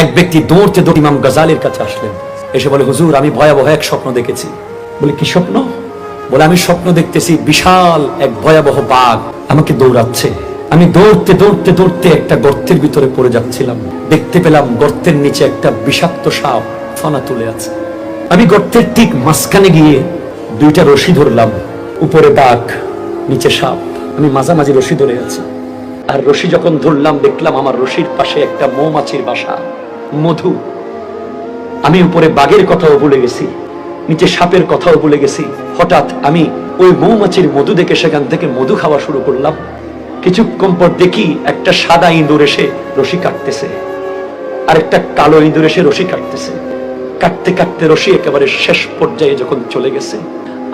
এক ব্যক্তি দৌড়তে দৌড় ইমাম গজালের কাছে আসলেন। এসে বলে, হুজুর, আমি ভয়াবহ এক স্বপ্ন দেখেছি। বলে, কি স্বপ্ন? বলে, আমি স্বপ্ন দেখতেছি বিশাল এক ভয়াবহ বাঘ আমাকে দৌড়াচ্ছে। আমি দৌড়তে দৌড়তে দৌড়তে একটা গর্তের ভিতরে পড়ে যাচ্ছিলাম। দেখতে পেলাম গর্তের নিচে একটা বিষাক্ত সাপ ফানা তুলে আছে। আমি গর্তের ঠিক মাঝখানে গিয়ে দুইটা রশি ধরলাম। উপরে বাঘ, নিচে সাপ। আমি মাঝামাঝি রশি ধরে আছি। আর রশি যখন ধরলাম, দেখলাম আমার রশির পাশে একটা মৌমাছির বাসা। মধু। আমি উপরে বাঘের কথাও ভুলে গেছি, নিচে সাপের কথাও ভুলে গেছি। হঠাৎ আমি ওই মৌমাছির মধু দেখে সেখান থেকে মধু খাওয়া শুরু করলাম। কিছুক্ষণ পর দেখি একটা সাদা ইঁদুর এসে রশি কাটতেছে। আর একটা কালো ইঁদুর এসে রশি কাটতেছে। কাটতে কাটতে রশি একেবারে শেষ পর্যায়ে যখন চলে গেছে,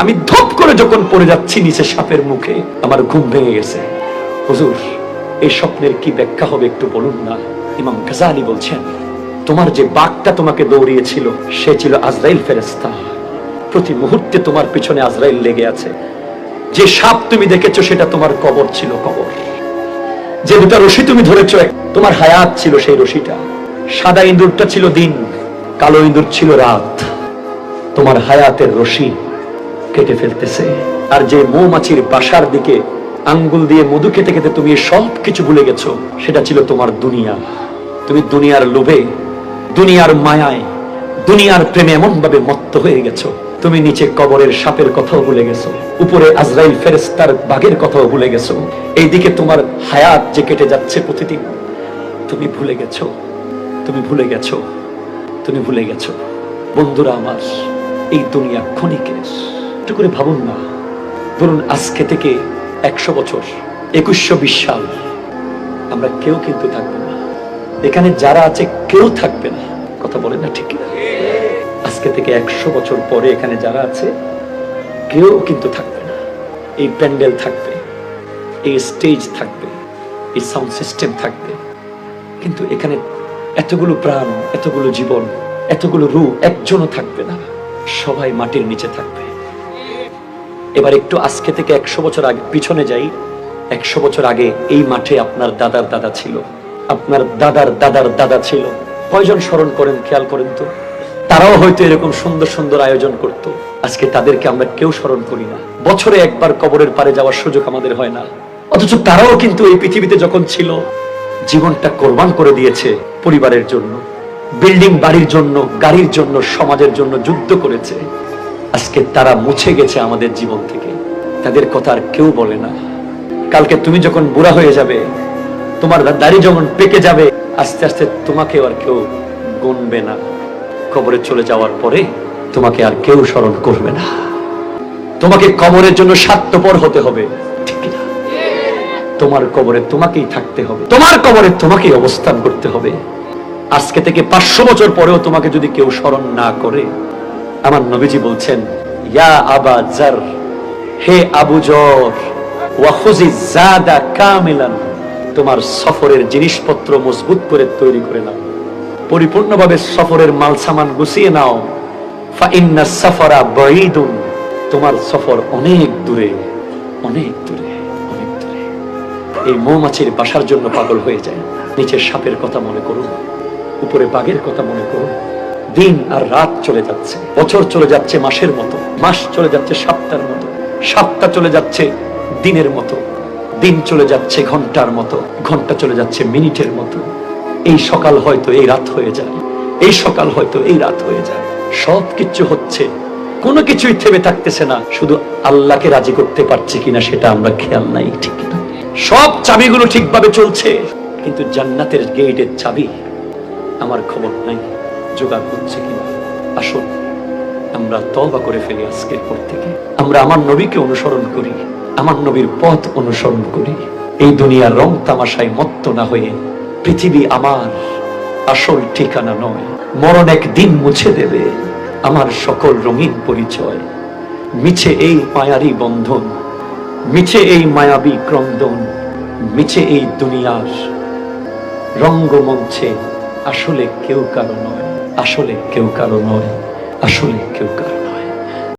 আমি ধপ করে যখন পড়ে যাচ্ছি নিচে সাপের মুখে, আমার ঘুম ভেঙে গেছে। হুজুর, এই স্বপ্নের কি ব্যাখ্যা হবে একটু বলুন না? ইমাম গাজালি বলছেন তোমার যে বাঘটা তোমাকে দৌড়িয়েছিল, সে ছিল আজরাইল ফেরেস্তা প্রতি মুহূর্তে তোমার পিছনে আজরাইল লেগে আছে। যে সাপ তুমি দেখেছ, সেটা তোমার কবর ছিল কবর। যে দুটা রশি তুমি ধরেছো তোমার হায়াত ছিল সেই রশিটা। সাদা ইঁদুরটা ছিল দিন, কালো ইঁদুর ছিল রাত। তোমার হায়াতের রশি কেটে ফেলতেছে। আর যে মৌমাছির বাসার দিকে আঙ্গুল দিয়ে মধু খেতে খেতে তুমি সব কিছু ভুলে গেছো, সেটা ছিল তোমার দুনিয়া। তুমি দুনিয়ার লোভে দুনিয়ার মায়ায়, দুনিয়ার প্রেমে এমন ভাবে মত্ত হয়ে গেছো। তুমি নিচে কবরের সাপের কথাও ভুলে গেছো। উপরে আজরাইল ফেরেস্তার বাঘের কথাও ভুলে গেছো। এইদিকে তোমার হায়াত যে কেটে যাচ্ছে প্রতিদিন, তুমি ভুলে গেছো। তুমি ভুলে গেছো। তুমি ভুলে গেছো। বন্ধুরা আমার, এই দুনিয়া ক্ষণিকের, একটু করে ভাবুন না। ধরুন আজকে থেকে একশো বছর, একুশশো বিশ সাল, আমরা কেউ কিন্তু থাকব এখানে যারা আছে কেউ থাকবে না। কথা বলেন না ঠিক আজকে থেকে একশো বছর পরে এখানে যারা আছে, কেউ কিন্তু থাকবে না। এই প্যান্ডেল থাকবে, এই স্টেজ থাকবে, এই সাউন্ড সিস্টেম থাকবে। কিন্তু এখানে এতগুলো প্রাণ, এতগুলো জীবন, এতগুলো রূপ, একজনও থাকবে না। সবাই মাটির নিচে থাকবে। এবার একটু আজকে থেকে একশো বছর আগে, পিছনে যাই, একশো বছর আগে এই মাঠে আপনার দাদার দাদা ছিল। আপনার দাদার দাদার দাদা ছিল। কয়জন স্মরণ করেন, খেয়াল করেন তো? তারাও হয়তো এরকম সুন্দর সুন্দর আয়োজন করত। আজকে তাদেরকে আমরা কেউ স্মরণ করি না। বছরে একবার কবরের পারে যাওয়ার সুযোগ আমাদের হয় না। অথচ তারাও কিন্তু এই পৃথিবীতে যখন ছিল, জীবনটা কোরবান করে দিয়েছে পরিবারের জন্য। বিল্ডিং বাড়ির জন্য, গাড়ির জন্য, সমাজের জন্য যুদ্ধ করেছে। আজকে তারা মুছে গেছে আমাদের জীবন থেকে। তাদের কথা আর কেউ বলে না। কালকে তুমি যখন বুড়া হয়ে যাবে তোমার দাড়ি যখন পেকে যাবে, আস্তে আস্তে তোমাকে আর কেউ গুনবে না। কবরে চলে যাওয়ার পরে তোমাকে আর কেউ স্মরণ করবে না। তোমাকে কবরের জন্য স্বার্থপর হতে হবে তোমার কবরে তোমাকেই থাকতে হবে, তোমার কবরে তোমাকেই অবস্থান করতে হবে। আজকে থেকে পাঁচশো বছর পরেও তোমাকে যদি কেউ স্মরণ না করে, আমার নবীজি বলছেন, ইয়া আবা জার, হে আবু জর ওয়াখুজি জাদা কামিলান। তোমার সফরের জিনিসপত্র মজবুত করে তৈরি করে নাও। পরিপূর্ণভাবে সফরের মাল সামান গুছিয়ে নাও। ফা ইন্না সফরা বাঈদুন। তোমার সফর অনেক দূরে অনেক দূরে অনেক দূরে। এই মৌমাছির বাসার জন্য পাগল হয়ে যায়। নিচের সাপের কথা মনে করুন, উপরে বাঘের কথা মনে করুন। দিন আর রাত চলে যাচ্ছে, বছর চলে যাচ্ছে মাসের মতো, মাস চলে যাচ্ছে সপ্তাহের মতো, সপ্তাহ চলে যাচ্ছে দিনের মতো। দিন চলে যাচ্ছে ঘণ্টার মতো, ঘণ্টা চলে যাচ্ছে মিনিটের মতো। এই সকাল হয়তো এই রাত হয়ে যায়, এই সকাল হয়তো এই রাত হয়ে যায়। সব কিছু হচ্ছে, কোনো কিছুই থেমে থাকতেছে না, শুধু আল্লাহকে রাজি করতে পারছি কিনা সেটা আমরা খেয়াল নাই, ঠিক না। সব চাবিগুলো ঠিকভাবে চলছে, কিন্তু জান্নাতের গেটের চাবি আমার খবর নাই, জোগাড় হচ্ছে কিনা। আসুন, আমরা তবা করে ফেলি আজকের পর থেকে। আমরা আমার নবীকে অনুসরণ করি। আমার নবীর পথ অনুসরণ করি। এই দুনিয়ার রং তামাশায় মত্ত না হয়ে পৃথিবী আমার আসল ঠিকানা নয়। মরণ একদিন মুছে দেবে আমার সকল রঙিন পরিচয়। মিছে এই মায়ারি বন্ধন, মিছে এই মায়াবী ক্রন্দন, মিছে এই দুনিয়ার রঙ্গমঞ্চে আসলে কেউ কারও নয়, আসলে কেউ কারও নয়, আসলে কেউ কারও